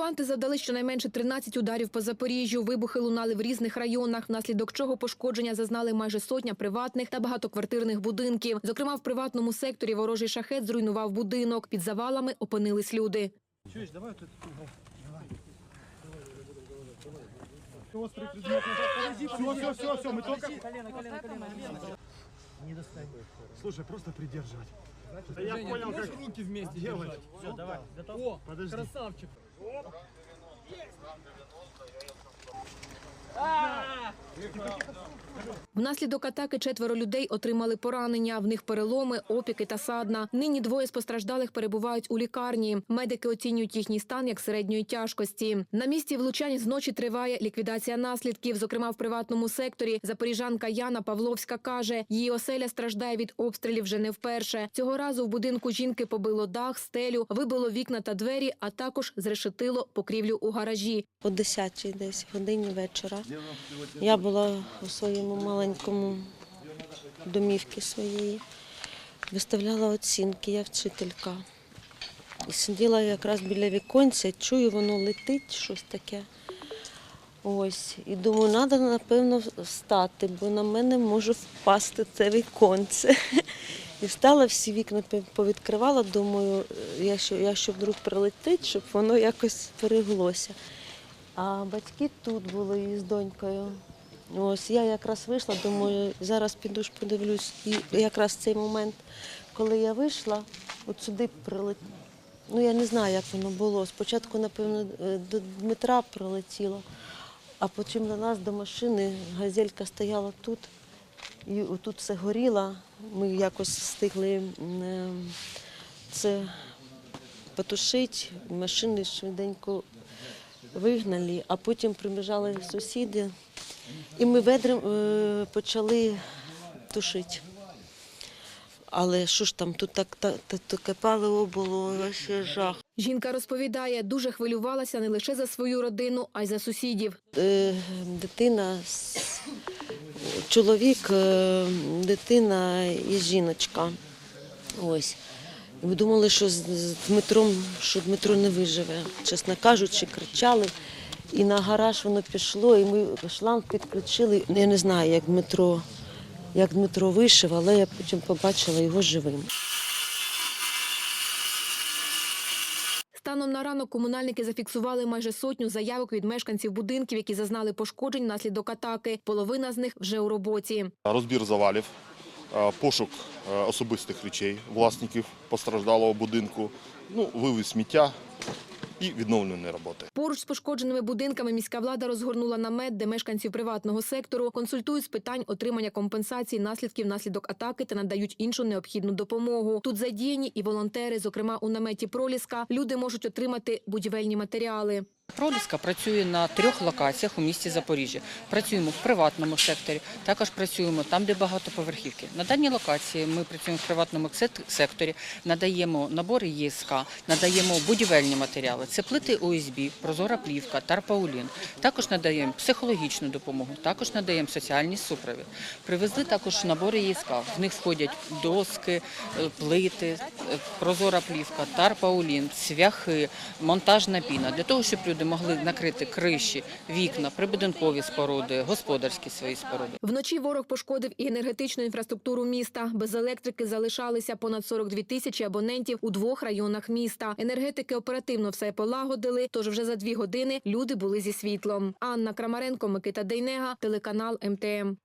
Окупанти завдали щонайменше 13 ударів по Запоріжжю. Вибухи лунали в різних районах, внаслідок чого пошкодження зазнали майже сотня приватних та багатоквартирних будинків. Зокрема, в приватному секторі ворожий шахет зруйнував будинок. Під завалами опинились люди. Давай тут. Острый предмет. Все, все, все, все, мы только... Колено, колено, колено. Не достань. Слушай, просто придерживать. Да я понял, как руки вместе делать. Все, давай. О, подожди. Красавчик. Внаслідок атаки четверо людей отримали поранення. В них переломи, опіки та садна. Нині двоє з постраждалих перебувають у лікарні. Медики оцінюють їхній стан як середньої тяжкості. На місці влучань зночі триває ліквідація наслідків. Зокрема, в приватному секторі запоріжанка Яна Павловська каже, її оселя страждає від обстрілів вже не вперше. Цього разу в будинку жінки побило дах, стелю, вибило вікна та двері, а також зрешетило покрівлю у гаражі. о 10 десь годині вечора. Я була у своєму маленькому домівці своєї, виставляла оцінки, я вчителька. І сиділа якраз біля віконця, чую, воно летить, щось таке. Ось. І думаю, треба, напевно, встати, бо на мене може впасти це віконце. І встала, всі вікна повідкривала, думаю, якщо, якщо вдруг прилетить, щоб воно якось переглося. А батьки тут були із донькою. Ось я якраз вийшла, думаю, зараз піду ж подивлюсь. І якраз цей момент, коли я вийшла, от сюди прилетіло. Ну я не знаю, як воно було. Спочатку, напевно, е, до Дмитра прилетіло, а потім до нас до машини газелька стояла тут. І тут все горіло. Ми якось встигли е, це потушити, машини швиденько вигнали, а потім прибіжали сусіди, і ми ведром е, почали тушити. Але що ж там, тут так, так, так, паливо було, ще жах. Жінка розповідає, дуже хвилювалася не лише за свою родину, а й за сусідів. Е, дитина, чоловік, е, дитина і жіночка. Ось. Ми думали, що з Дмитром, що Дмитро не виживе. Чесно кажучи, кричали. І на гараж воно пішло, і ми шланг підключили. Я не знаю, як Дмитро, як Дмитро вийшов, але я потім побачила його живим. Станом на ранок комунальники зафіксували майже сотню заявок від мешканців будинків, які зазнали пошкоджень внаслідок атаки. Половина з них вже у роботі. розбір завалів, пошук е, особистих речей власників постраждалого будинку, ну, вивіз сміття і відновлені роботи. Поруч з пошкодженими будинками міська влада розгорнула намет, де мешканців приватного сектору консультують з питань отримання компенсації наслідків внаслідок атаки та надають іншу необхідну допомогу. Тут задіяні і волонтери. Зокрема, у наметі Проліска люди можуть отримати будівельні матеріали. Проліска працює на трьох локаціях у місті Запоріжжя. Працюємо в приватному секторі, також працюємо там, де багатоповерхівки. На даній локації ми працюємо в приватному секторі, надаємо набори ЄСК, надаємо будівельні матеріали. Це плити ОСБ, прозора плівка, тарпаулін. Також надаємо психологічну допомогу, також надаємо соціальний супровід. Привезли також набори ЄСК. В них входять доски, е, плити, е, прозора плівка, тарпаулін, цвяхи, монтажна піна для того, щоб люди могли накрити криші, вікна, прибудинкові споруди, господарські свої споруди. Вночі ворог пошкодив і енергетичну інфраструктуру міста. Без електрики залишалися понад 42 тисячі абонентів у двох районах міста. Енергетики оперативно все полагодили. Тож вже за дві години люди були зі світлом. Анна Крамаренко, Микита Дейнега, телеканал МТМ.